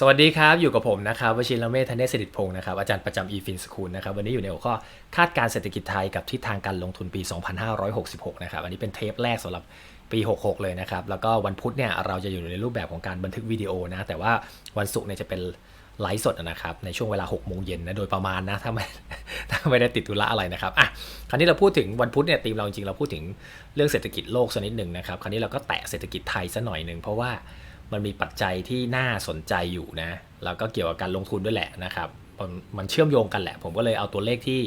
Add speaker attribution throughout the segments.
Speaker 1: สวัสดีครับ อยู่กับผมนะครับวชิรเมธเนศสิริพงศ์นะครับอาจารย์ประจำ eFin School นะครับวันนี้อยู่ในหัวข้อคาดการเศรษฐกิจไทยกับทิศทางการลงทุนปี 2566 นะครับอันนี้เป็นเทปแรกสำหรับปี 66 เลยนะครับ แล้วก็วันพุธเนี่ยเราจะอยู่ในรูปแบบของการบันทึกวิดีโอนะ แต่ว่าวันศุกร์เนี่ยจะเป็นไลฟ์สดนะครับในช่วงเวลา6โมงเย็นนะโดยประมาณนะถ้าไม่ถ้าไม่ได้ติดธุระอะไรนะครับอะคราวนี้เราพูดถึงวันพุธเนี่ยทีมเราจริงๆเราพูดถึงเรื่องเศรษฐกิจโลกสักนิดหนึ่งนะครับคราวนี้เราก็แตะเศรษฐกิจไทยสัหน่อยหนึ่งเพราะว่า มันมีปัจจัยที่น่าสนใจอยู่นะแล้วก็เกี่ยวกับการลงทุนด้วยแหละนะครับมันเชื่อมโยงกันแหละ ผมก็เลยเอาตัวเลขที่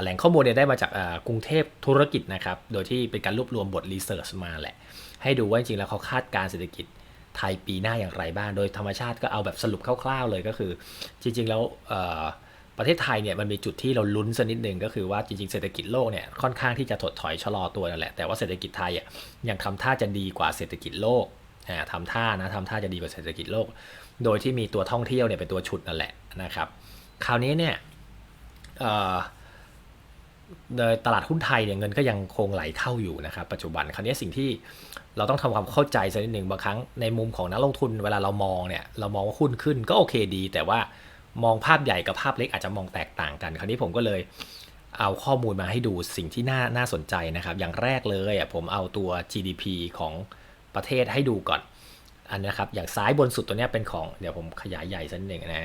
Speaker 1: แหล่งข้อมูลเนี่ยได้มาจากกรุงเทพธุรกิจนะครับ โดยที่เป็นการรวบรวมบทรีเสิร์ชมาแหละ ให้ดูว่าจริงๆแล้วเขาคาดการเศรษฐกิจไทยปีหน้าอย่างไรบ้าง โดยธรรมชาติก็เอาแบบสรุปคร่าวๆเลยก็คือ จริง ๆ แล้วประเทศไทยเนี่ยมันมีจุดที่เราลุ้นสักนิดหนึ่งก็คือว่าจริงๆเศรษฐกิจโลกเนี่ยค่อนข้างที่จะถดถอยชะลอตัวนั่นแหละแต่ว่าเศรษฐกิจไทยอะยังทำท่าจะดีกว่าเศรษฐกิจโลก ทำท่านะทำท่าจะดีกว่าเศรษฐกิจโลก โดยที่มีตัวท่องเที่ยวเนี่ยเป็นตัวฉุดนั่นแหละนะครับ คราวนี้เนี่ยโดยตลาดหุ้นไทยเนี่ยเงินก็ยังคงไหลเข้าอยู่นะครับปัจจุบันคราวนี้สิ่งที่เราต้องทำความเข้าใจสักนิดหนึ่งบางครั้งในมุมของนักลงทุนเวลาเรามองเนี่ยเรามองว่าหุ้นขึ้นก็โอเคดี แต่ว่ามองภาพใหญ่กับภาพเล็กอาจจะมองแตกต่างกัน คราวนี้ผมก็เลยเอาข้อมูลมาให้ดูสิ่งที่น่าน่าสนใจนะครับ อย่างแรกเลยอะผมเอาตัว GDP ของ ประเทศให้ดูก่อน อันนะครับ อย่างซ้ายบนสุดตัวนี้เป็นของ เดี๋ยวผมขยายใหญ่สักหนึ่งนะ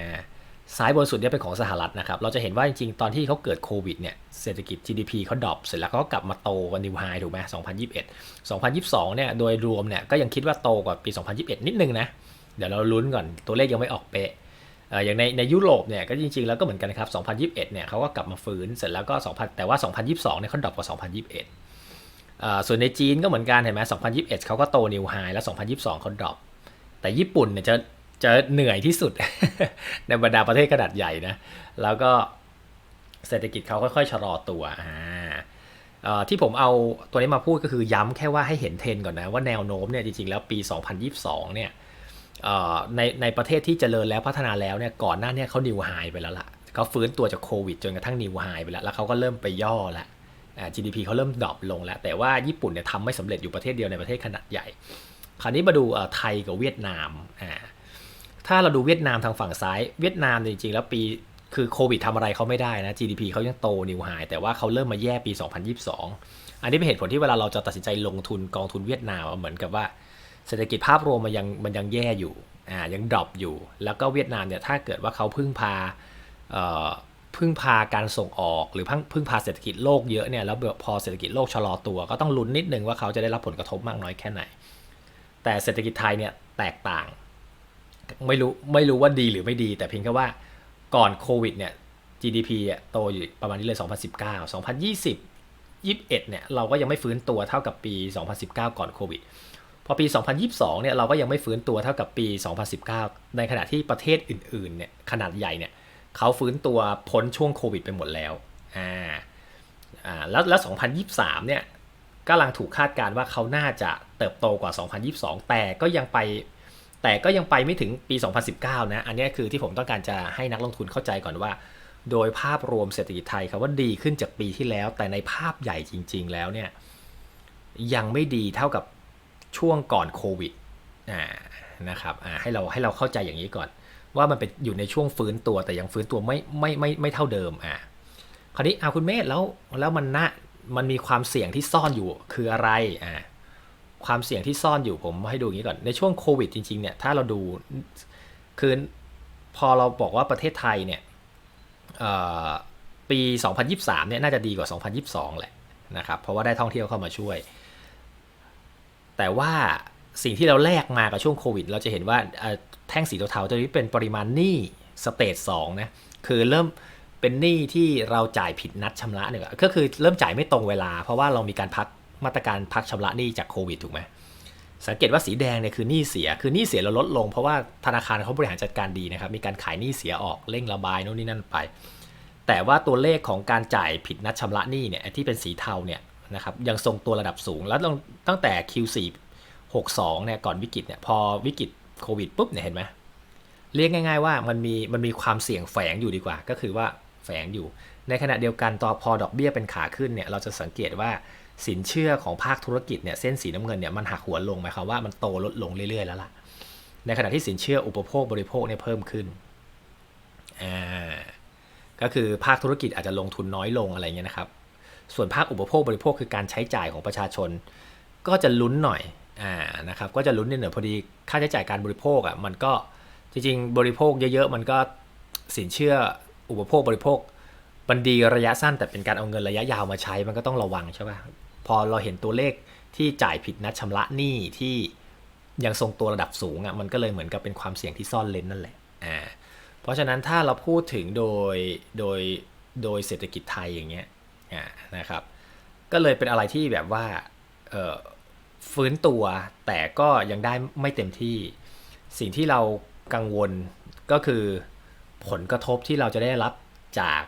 Speaker 1: ซ้ายบนสุดเนี่ยเป็นของสหรัฐนะครับ เราจะเห็นว่าจริงๆ ตอนที่เขาเกิดโควิดเนี่ย เศรษฐกิจ GDP เขาดรอปเสร็จแล้วเขาก็กลับมาโตกันนิวไฮถูกไหม2021 2022 เนี่ย โดยรวมเนี่ย ก็ยังคิดว่าโตกว่าปี 2021 นิดนึงนะ เดี๋ยวเราลุ้นก่อน ตัวเลขยังไม่ออกเป๊ะอย่างในในยุโรปเนี่ย ก็จริงๆ แล้วก็เหมือนกันครับ 2021 เนี่ยเขาก็กลับมาฟื้น เสร็จแล้วก็ 2000 แต่ว่า 2022 เนี่ยเขาดรอปกว่า 2021 ส่วนในจีนก็เหมือนกันเห็นไหม2021 เขาก็โตนิวไฮแล้ว 2022เขาดรอป แต่ญี่ปุ่นเนี่ยจะจะเหนื่อยที่สุด ในบรรดาประเทศขนาดใหญ่นะ แล้วก็เศรษฐกิจเขาค่อยๆชะลอตัวที่ผมเอาตัวนี้มาพูดก็คือย้ำแค่ว่าให้เห็นเทรนก่อนนะว่าแนวโน้มเนี่ยจริงๆแล้วปี 2022 เนี่ยในในประเทศที่เจริญแล้วพัฒนาแล้วเนี่ยก่อนหน้านี้เขานิวไฮไปแล้วล่ะเขาฟื้นตัวจากโควิดจนกระทั่งนิวไฮไปแล้ว แล้วเขาก็เริ่มไปย่อล้วอ่า GDP เขาเริ่มดรอปลงแล้ว แต่ว่าญี่ปุ่นเนี่ยทำไม่สำเร็จอยู่ประเทศเดียวในประเทศขนาดใหญ่ คราวนี้มาดูไทยกับเวียดนามอ่าถ้าเราดูเวียดนามทางฝั่งซ้าย เวียดนามจริงๆ แล้วปีคือโควิดทำอะไรเขาไม่ได้นะ GDP เขายังโตนิวไฮแต่ว่าเขาเริ่มมาแย่ปี 2022 อันนี้เป็นเหตุผลที่เวลาเราจะตัดสินใจลงทุนกองทุนเวียดนามเหมือนกับว่า เศรษฐกิจภาพรวมมันยังมันยังแย่อยู่อ่ายังดรอปอยู่ แล้วก็เวียดนามเนี่ยถ้าเกิดว่าเขาพึ่งพา พึ่งพาการส่งออก หรือพึ่งพึ่งพาเศรษฐกิจโลกเยอะเนี่ยแล้วพอเศรษฐกิจโลกชะลอตัว ก็ต้องลุ้นนิดนึงว่าเขาจะได้รับผลกระทบมากน้อยแค่ไหน แต่เศรษฐกิจไทยเนี่ยแตกต่าง ไม่รู้ไม่รู้ว่าดีหรือไม่ดี แต่เพียงแค่ว่าก่อนโควิดเนี่ย GDP อะโตอยู่ประมาณนี้เลย 2019 2020 21เนี่ยเราก็ยังไม่ฟื้นตัวเท่ากับปี 2019 ก่อนโควิด พอปี 2022เนี่ยเราก็ยังไม่ฟื้นตัวเท่ากับปี 2019 ในขณะที่ประเทศอื่นๆเนี่ยขนาดใหญ่เนี่ย เขาฟื้นตัวพ้นช่วงโควิดไปหมดแล้วอ่าอ่าแล้วแล้ว 2023 เนี่ยกำลังถูกคาดการณ์ว่าเขาน่าจะเติบโตกว่า 2022 แต่ก็ยังไปแต่ก็ยังไปไม่ถึงปี 2019 นะ อันนี้คือที่ผมต้องการจะให้นักลงทุนเข้าใจก่อนว่า โดยภาพรวมเศรษฐกิจไทยครับว่าดีขึ้นจากปีที่แล้ว แต่ในภาพใหญ่จริง ๆ แล้วเนี่ยยังไม่ดีเท่ากับช่วงก่อนโควิดอ่านะครับอ่าให้เราให้เราเข้าใจอย่างนี้ก่อน ว่ามันเป็นอยู่ในช่วงฟื้นตัวแต่ยังฟื้นตัวไม่ไม่ไม่ไม่เท่าเดิมอ่าคราวนี้เอาคุณเมธแล้วแล้วมันน่ามันมีความเสี่ยงที่ซ่อนอยู่คืออะไรอ่าความเสี่ยงที่ซ่อนอยู่ผมให้ดูอย่างนี้ก่อนในช่วงโควิดจริงๆเนี่ยถ้าเราดูคือพอเราบอกว่าประเทศไทยเนี่ยเอ่อปี 2023 เนี่ยน่าจะดีกว่า 2022 แหละนะครับเพราะว่าได้ท่องเที่ยวเข้ามาช่วย แต่ว่า สิ่งที่เราแลกมากับช่วงโควิด เราจะเห็นว่าแท่งสีเทาๆตัวนี้เป็นปริมาณหนี้สเตจ2นะคือเริ่มเป็นหนี้ที่เราจ่ายผิดนัดชำระเนี่ยก็คือเริ่มจ่ายไม่ตรงเวลา เพราะว่าเรามีการพักมาตรการพักชำระหนี้จากโควิดถูกไหมสังเกตว่าสีแดงเนี่ยคือหนี้เสีย คือหนี้เสียเราลดลง เพราะว่าธนาคารเขาบริหารจัดการดีนะครับ มีการขายหนี้เสียออกเร่งระบายโน่นนี่นั่นไป แต่ว่าตัวเลขของการจ่ายผิดนัดชำระหนี้เนี่ยที่เป็นสีเทาเนี่ยนะครับยังทรงตัวระดับสูง แล้วตั้งตั้งแต่ Q4 62เนี่ยก่อนวิกฤตเนี่ยพอวิกฤตโควิดปุ๊บเนี่ยเห็นไหมเรียกง่าย ๆ ว่ามันมีมันมีความเสี่ยงแฝงอยู่ดีกว่า ก็คือว่าแฝงอยู่ ในขณะเดียวกันต่อพอดอกเบี้ยเป็นขาขึ้นเนี่ยเราจะสังเกตว่าสินเชื่อของภาคธุรกิจเนี่ยเส้นสีน้ำเงินเนี่ยมันหักหัวลงหมายความว่ามันโตลดลงเรื่อยๆแล้วล่ะ ในขณะที่สินเชื่ออุปโภคบริโภคเนี่ยเพิ่มขึ้นอ่าก็คือภาคธุรกิจอาจจะลงทุนน้อยลงอะไรเงี้ยนะครับ ส่วนภาคอุปโภคบริโภคคือการใช้จ่ายของประชาชน ก็จะลุ้นหน่อย อ่านะครับก็จะลุ้นนิดหน่อยพอดีค่าใช้จ่ายการบริโภคอะมันก็จริงๆ บริโภคเยอะๆ มันก็สินเชื่ออุปโภคบริโภคมันดีระยะสั้นแต่เป็นการเอาเงินระยะยาวมาใช้มันก็ต้องระวังใช่ป่ะพอเราเห็นตัวเลขที่จ่ายผิดนัดชำระหนี้ที่ยังทรงตัวระดับสูงอะมันก็เลยเหมือนกับเป็นความเสี่ยงที่ซ่อนเลนนั่นแหละอ่าเพราะฉะนั้นถ้าเราพูดถึงโดยโดยโดยเศรษฐกิจไทยอย่างเงี้ยอ่านะครับ ก็เลยเป็นอะไรที่แบบว่าเออ ฟื้นตัว แต่ก็ยังได้ไม่เต็มที่ สิ่งที่เรากังวลก็คือผลกระทบที่เราจะได้รับจาก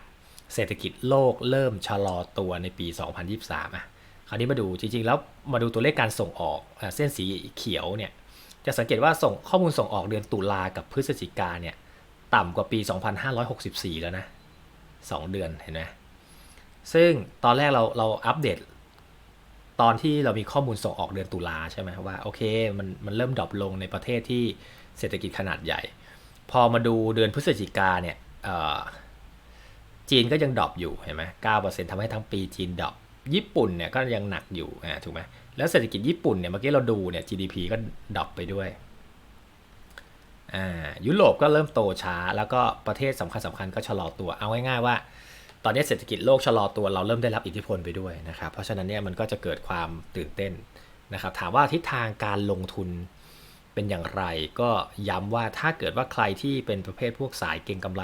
Speaker 1: เศรษฐกิจโลกเริ่มชะลอตัวในปี 2023อะคราวนี้มาดูจริงๆ แล้วมาดูตัวเลขการส่งออกเส้นสีเขียวเนี่ยจะสังเกตว่าส่งข้อมูลส่งออกเดือนตุลากับพฤศจิกาเนี่ยต่ำกว่าปี 2564 แล้วนะ 2 เดือนเห็นไหมซึ่งตอนแรกเราเราอัปเดต ตอนที่เรามีข้อมูลส่งออกเดือนตุลาใช่ไหมว่าโอเคมันมันเริ่มดรอปลงในประเทศที่เศรษฐกิจขนาดใหญ่ พอมาดูเดือนพฤศจิกาเนี่ยจีนก็ยังดรอปอยู่เห็นไหมเก้าเปอร์เซ็นต์ทำให้ทั้งปีจีนดรอปญี่ปุ่นเนี่ยก็ยังหนักอยู่อ่าถูกไหมแล้วเศรษฐกิจญี่ปุ่นเนี่ยเมื่อกี้เราดูเนี่ย GDP ก็ดรอปไปด้วยอ่ายุโรปก็เริ่มโตช้า แล้วก็ประเทศสำคัญสำคัญก็ชะลอตัวเอาง่ายๆว่า อนนี้เศรษฐกิจโลกชะลอตัวเราเริ่มได้รับอิทธิพลไปด้วยนะครับ เพราะฉะนั้นเนี่ยมันก็จะเกิดความตื่นเต้นนะครับ ถามว่าทิศทางการลงทุนเป็นอย่างไร ก็ย้ำว่าถ้าเกิดว่าใครที่เป็นประเภทพวกสายเก็งกำไร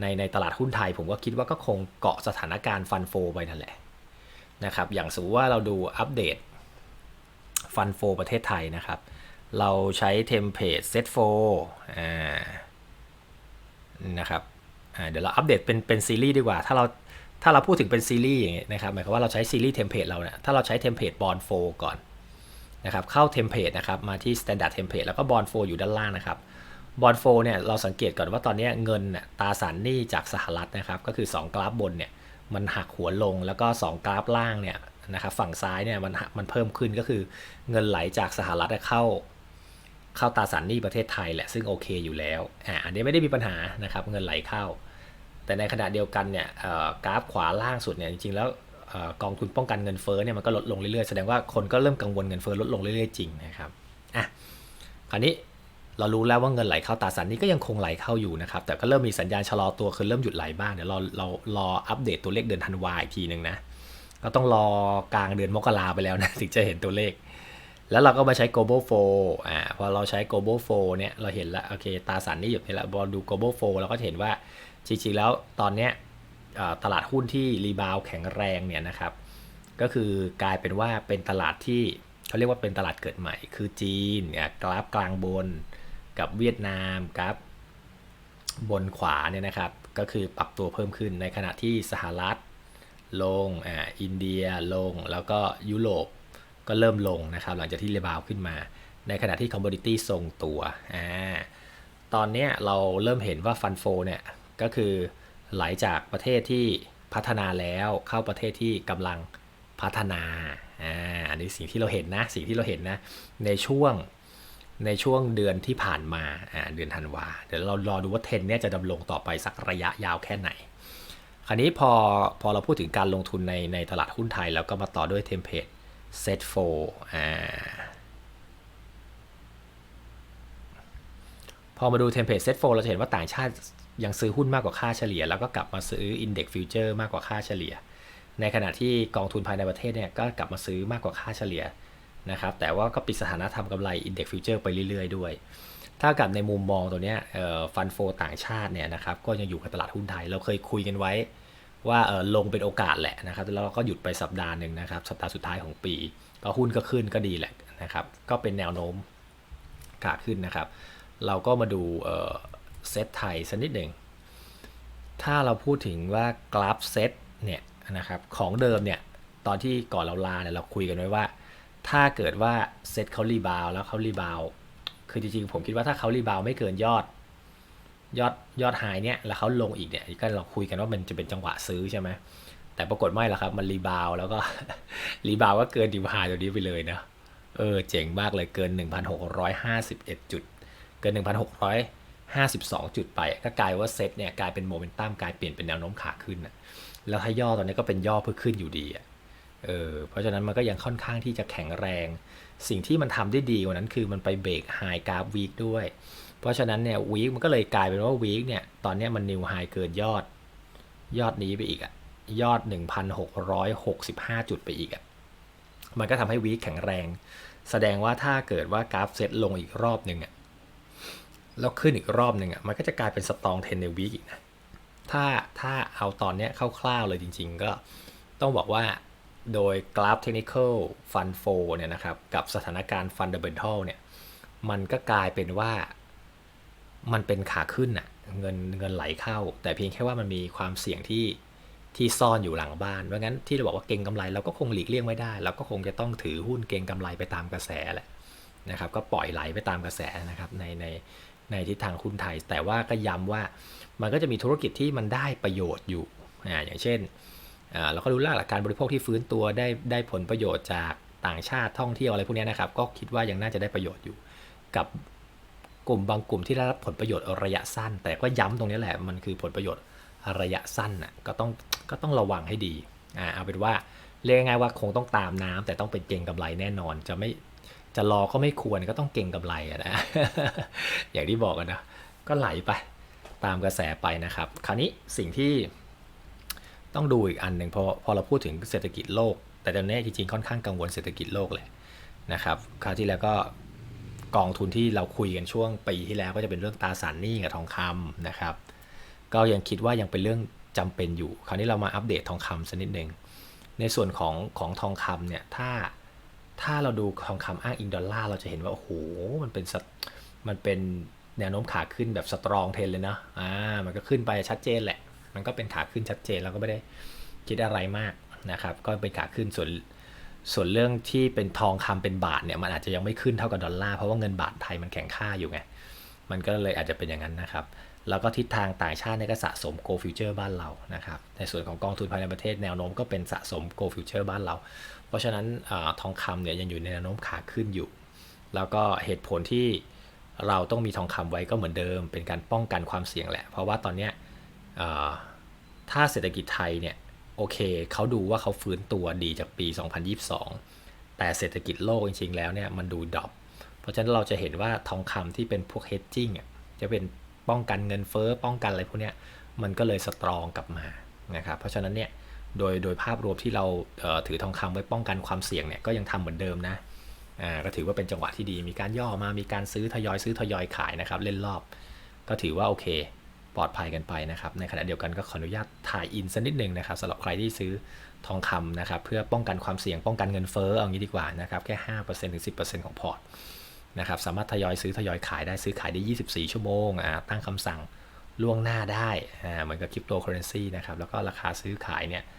Speaker 1: ในในตลาดหุ้นไทย ผมก็คิดว่าก็คงเกาะสถานการณ์ฟันโฟไปนั่นแหละนะครับ อย่างสมมติว่าเราดูอัปเดตฟันโฟประเทศไทยนะครับ เราใช้เทมเพลตเซตโฟนะครับ เดี๋ยวเราอัปเดตเป็นเป็นซีรีส์ดีกว่า ถ้าเราถ้าเราพูดถึงเป็นซีรีส์อย่างเงี้ยนะครับหมายความว่าเราใช้ซีรีส์เทมเพลตเราเนี่ยถ้าเราใช้เทมเพลตบอลโฟก่อนนะครับเข้าเทมเพลตนะครับมาที่ standard template แล้วก็บอลโฟอยู่ด้านล่างนะครับบอลโฟเนี่ยเราสังเกตก่อนว่าตอนนี้เงินตราสารหนี้จากสหรัฐนะครับก็คือ 2 กราฟบนเนี่ยมันหักหัวลงแล้วก็ 2 กราฟล่างเนี่ยนะครับฝั่งซ้ายเนี่ยมันมันเพิ่มขึ้นก็คือเงินไหลจากสหรัฐเข้า เข้าตาสารหนี้ประเทศไทยแหละซึ่งโอเคอยู่แล้วอ่าอันนี้ไม่ได้มีปัญหานะครับเงินไหลเข้า แต่ในขณะเดียวกันเนี่ยกราฟขวาล่างสุดเนี่ยจริงๆแล้วกองทุนป้องกันเงินเฟ้อเนี่ยมันก็ลดลงเรื่อยๆ แสดงว่าคนก็เริ่มกังวลเงินเฟ้อลดลงเรื่อยๆจริงนะครับอะคราวนี้เรารู้แล้วว่าเงินไหลเข้าตราสารนี้ก็ยังคงไหลเข้าอยู่นะครับ แต่ก็เริ่มมีสัญญาณชะลอตัวคือเริ่มหยุดไหลบ้างเดี๋ยวเราเรารออัปเดตตัวเลขเดือนธันวาอีกทีหนึ่งนะก็ต้องรอกลางเดือนมกราไปแล้วนะถึงจะเห็นตัวเลข แล้วเราก็มาใช้ global flow อ่าพอเราใช้ global flow เนี่ยเราเห็นแล้วโอเคตราสารนี้อยู่นี่แหละพอดู global flow เราก็เห็นว่า จริงๆแล้วตอนนี้ตลาดหุ้นที่รีบาวแข็งแรงเนี่ยนะครับ ก็คือกลายเป็นว่าเป็นตลาดที่เขาเรียกว่าเป็นตลาดเกิดใหม่ คือจีนเนี่ยกราฟกลางบนกับเวียดนามกราฟบนขวาเนี่ยนะครับ ก็คือปรับตัวเพิ่มขึ้นในขณะที่สหรัฐลงอ่าอินเดียลง แล้วก็ยุโรปก็เริ่มลงนะครับ หลังจากที่รีบาวขึ้นมา ในขณะที่คอมมดิตี้ทรงตัวอ่าตอนนี้เราเริ่มเห็นว่าฟันโฟเนี่ย ก็คือไหลจากประเทศที่พัฒนาแล้วเข้าประเทศที่กำลังพัฒนาอ่าอันนี้สิ่งที่เราเห็นนะสิ่งที่เราเห็นนะในช่วงในช่วงเดือนที่ผ่านมาอ่าเดือนธันวาเดี๋ยวเรารอดูว่าเทรนเนี่ยจะดำรงต่อไปสักระยะยาวแค่ไหน คราวนี้พอพอเราพูดถึงการลงทุนในในตลาดหุ้นไทย แล้วก็มาต่อด้วยเทมเพลตเซตโฟอ่าพอมาดูเทมเพลตเซตโฟเราจะเห็นว่าต่างชาติ ยังซื้อหุ้นมากกว่าค่าเฉลี่ย แล้วก็กลับมาซื้อ Index Future มากกว่าค่าเฉลี่ย ในขณะที่กองทุนภายในประเทศเนี่ยก็กลับมาซื้อมากกว่าค่าเฉลี่ยนะครับแต่ว่าก็ปิดสถานะทำกำไร Index Future ไปเรื่อยๆ ด้วย ถ้ากับในมุมมองตัวเนี้ยฟันโฟต่างชาติเนี่ยนะครับก็ยังอยู่กับตลาดหุ้นไทย เราเคยคุยกันไว้ว่าลงเป็นโอกาสแหละนะครับแล้วก็หยุดไปสัปดาห์หนึ่งนะครับสัปดาห์สุดท้ายของปี ก็หุ้นก็ขึ้นก็ดีแหละนะครับก็เป็นแนวโน้มขาขึ้นนะครับ เราก็มาดู เซตไทยสักนิดหนึ่ง ถ้าเราพูดถึงว่ากราฟเซตเนี่ยนะครับของเดิมเนี่ยตอนที่ก่อนเราลาเนี่ยเราคุยกันไว้ว่า ถ้าเกิดว่าเซตเขารีบาวแล้วเขารีบาวคือจริงๆผมคิดว่าถ้าเขารีบาวไม่เกินยอดยอดยอดหายเนี่ยแล้วเขาลงอีกเนี่ยก็เราคุยกันว่ามันจะเป็นจังหวะซื้อใช่ไหมแต่ปรากฏไม่ละครับ มันรีบาวแล้วก็รีบาวก็เกินดีวายตัวนี้ไปเลยนะเออเจ๋งมากเลยเกิน 1,651 จุด เกิน 52 จุดไป ก็กลายว่าเซตเนี่ยกลายเป็นโมเมนตัมกลายเปลี่ยนเป็นแนวโน้มขาขึ้นนะแล้วถ้าย่อตอนนี้ก็เป็นย่อเพื่อขึ้นอยู่ดีอะเออเพราะฉะนั้นมันก็ยังค่อนข้างที่จะแข็งแรง สิ่งที่มันทำได้ดีกว่านั้นคือมันไปเบรกไฮกราฟวีคด้วย เพราะฉะนั้นเนี่ยวีคมันก็เลยกลายเป็นว่าวีคเนี่ยตอนนี้มันนิวไฮเกินยอดยอดนี้ไปอีกอะยอด 1,665 จุดไปอีกอะมันก็ทำให้วีคแข็งแรง แสดงว่าถ้าเกิดว่ากราฟเซตลงอีกรอบหนึ่งอะ แล้วขึ้นอีกรอบหนึ่งอะมันก็จะกลายเป็นสตองเทนในวีคอีกนะถ้าถ้าเอาตอนเนี้ยคร่าวๆเลยจริง ๆ ก็ต้องบอกว่าโดยกราฟเทคนิคอลฟันโฟเนี่ยนะครับกับสถานการณ์ฟันเดเบนทัลเนี่ยมันก็กลายเป็นว่ามันเป็นขาขึ้นอะเงินเงินไหลเข้า แต่เพียงแค่ว่ามันมีความเสี่ยงที่ที่ซ่อนอยู่หลังบ้านเพราะงั้นที่เราบอกว่าเก่งกำไรเราก็คงหลีกเลี่ยงไม่ได้ เราก็คงจะต้องถือหุ้นเก่งกำไรไปตามกระแสแหละนะครับก็ปล่อยไหลไปตามกระแสนะครับในใน ในทิศทางหุ้นไทย แต่ว่าก็ย้ำว่ามันก็จะมีธุรกิจที่มันได้ประโยชน์อยู่ออย่างเช่นเราก็รู้ล้วหลักการบริโภคที่ฟื้นตัวได้ได้ผลประโยชน์จากต่างชาติท่องเที่ยวอะไรพวกนี้นะครับ ก็คิดว่ายังน่าจะได้ประโยชน์อยู่ กับกลุ่มบางกลุ่มที่ได้รับผลประโยชน์ระยะสั้น แต่ก็ย้ำตรงนี้แหละมันคือผลประโยชน์ระยะสั้นน่ะก็ต้องก็ต้องระวังให้ดีอ่าเอาเป็นว่าเรียกง่ายว่าคงต้องตามน้ำแต่ต้องเป็นเก่งกำไรแน่นอน จะไม่ จะรอก็ไม่ควรก็ต้องเก่งกำไรอะนะ อย่างที่บอกกันนะ ก็ไหลไปตามกระแสไปนะครับ คราวนี้สิ่งที่ต้องดูอีกอันหนึ่งพอพอเราพูดถึงเศรษฐกิจโลก แต่ตอนนี้จริงๆค่อนข้างกังวลเศรษฐกิจโลกแหละนะครับคราวที่แล้วก็กองทุนที่เราคุยกันช่วงปีที่แล้วก็จะเป็นเรื่องตราสารหนี้กับทองคำนะครับ ก็ยังคิดว่ายังเป็นเรื่องจำเป็นอยู่ คราวนี้เรามาอัปเดตทองคำสักนิดหนึ่งในส่วนของของทองคำเนี่ยถ้า ถ้าเราดูทองคำอ้างอิงดอลลาร์เราจะเห็นว่า โอ้โห มันเป็นมันเป็นแนวโน้มขาขึ้นแบบสตรองเทนเลยนะอ่า มันก็ขึ้นไปชัดเจนแหละ มันก็เป็นขาขึ้นชัดเจนแล้วก็ไม่ได้คิดอะไรมากนะครับ ก็เป็นขาขึ้นส่วนส่วนเรื่องที่เป็นทองคำเป็นบาทเนี่ยมันอาจจะยังไม่ขึ้นเท่ากับดอลลาร์เพราะว่าเงินบาทไทยมันแข็งค่าอยู่ไง มันก็เลยอาจจะเป็นอย่างนั้นนะครับ แล้วก็ทิศทางต่างชาติเนี่ยก็สะสม Go Future บ้านเรานะครับ ในส่วนของกองทุนภายในประเทศแนวโน้มก็เป็นสะสม Go Future บ้านเรา เพราะฉะนั้นอทองคำเนี่ยยังอยู่ในแนวโน้มขาขึ้นอยู่ แล้วก็เหตุผลที่เราต้องมีทองคำไว้ก็เหมือนเดิม เป็นการป้องกันความเสี่ยงแหละ เพราะว่าตอนเนี้ยถ้าเศรษฐกิจไทยเนี่ยโอเคเขาดูว่าเขาฟื้นตัวดีจากปี 2022 แต่เศรษฐกิจโลกจริงๆแล้วเนี่ยมันดูดรอปเพราะฉะนั้นเราจะเห็นว่าทองคำที่เป็นพวก hedging อะจะเป็นป้องกันเงินเฟ้อป้องกันอะไรพวกเนี้ยมันก็เลยสตรองกลับมานะครับเพราะฉะนั้นเนี่ย โดยโดยภาพรวมที่เราเถือทองคำไว้ป้องกันความเสี่ยงเนี่ยก็ยังทำเหมือนเดิมนะก็ถือว่าเป็นจังหวะที่ดีมีการย่อมามีการซื้อทยอยซื้อทยอยขายนะครับเล่นรอบ ก็ถือว่าโอเค ปลอดภัยกันไปนะครับ ในขณะเดียวกันก็ขออนุญาตถ่ายอินสักนิดหนึ่งนะครับสำหรับใครที่ซื้อทองคำนะครับ เพื่อป้องกันความเสี่ยงป้องกันเงินเฟ้อเอางี้ดีกว่านะครับแค่5%ถึง10%ของพอร์ตนะครับสามารถทยอยซื้อทยอยขายได้ซื้อขายได้ 24 ชั่วโมงตั้งคำสั่งล่วงหน้าได้เหมือนกับคริปโตเคอเรนซีนะครับแล้วก็ราคาซื้อขายเนี่ยอ่า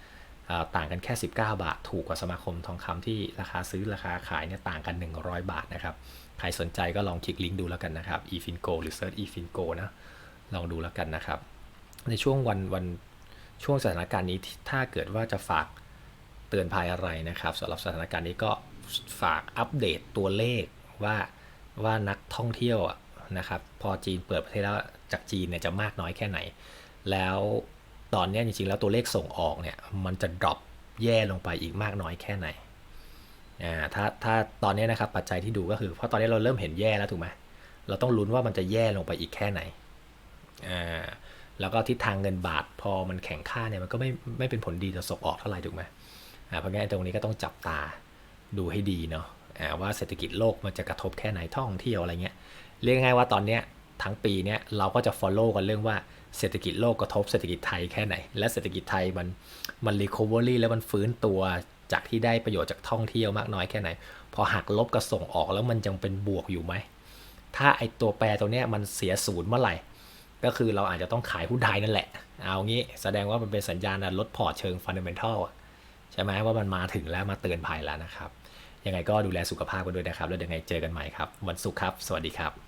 Speaker 1: ต่างกันแค่ 19 บาท ถูกกว่าสมาคมทองคำที่ราคาซื้อราคาขายเนี่ยต่างกัน 100 บาทนะครับ ใครสนใจก็ลองคลิกลิงก์ดูแล้วกันนะครับ efinco หรือ search efinco นะลองดูแล้วกันนะครับ ในช่วงวันวันช่วงสถานการณ์นี้ถ้าเกิดว่าจะฝากเตือนภัยอะไรนะครับสำหรับสถานการณ์นี้ก็ฝากอัปเดตตัวเลขว่าว่านักท่องเที่ยวนะครับ พอจีนเปิดประเทศแล้วจากจีนเนี่ยจะมากน้อยแค่ไหน แล้ว ตอนนี้จริงๆแล้วตัวเลขส่งออกเนี่ยมันจะดรอปแย่ลงไปอีกมากน้อยแค่ไหนอ่าถ้าถ้าตอนนี้นะครับปัจจัยที่ดูก็คือเพราะตอนนี้เราเริ่มเห็นแย่แล้วถูกไหมเราต้องลุ้นว่ามันจะแย่ลงไปอีกแค่ไหนอ่าแล้วก็ทิศทางเงินบาทพอมันแข็งค่าเนี่ยมันก็ไม่ไม่เป็นผลดีต่อส่งออกเท่าไหร่ถูกไหมอ่าเพราะงั้นตรงนี้ก็ต้องจับตาดูให้ดีเนาะอ่าว่าเศรษฐกิจโลกมันจะกระทบแค่ไหนท่องเที่ยวอะไรเงี้ยเรียกง่ายว่าตอนเนี้ยทั้งปีเนี้ยเราก็จะ follow กันเรื่องว่า เศรษฐกิจโลกกระทบเศรษฐกิจไทยแค่ไหน และเศรษฐกิจไทยมันมัน recovery แล้วมันฟื้นตัวจากที่ได้ประโยชน์จากท่องเที่ยวมากน้อยแค่ไหน พอหักลบกับส่งออกแล้วมันยังเป็นบวกอยู่ไหม ถ้าไอตัวแปรตัวเนี้ยมันเสียศูนย์เมื่อไหร่ ก็คือเราอาจจะต้องขายหุ้นไทยนั่นแหละ เอางี้แสดงว่ามันเป็นสัญญาณลดพอร์ตเชิงฟันเดเมนทัลใช่ไหมว่ามันมาถึงแล้วมาเตือนภัยแล้วนะครับ ยังไงก็ดูแลสุขภาพกันด้วยนะครับ แล้วเดี๋ยวยังไงเจอกันใหม่ครับ วันศุกร์ครับ สวัสดีครับ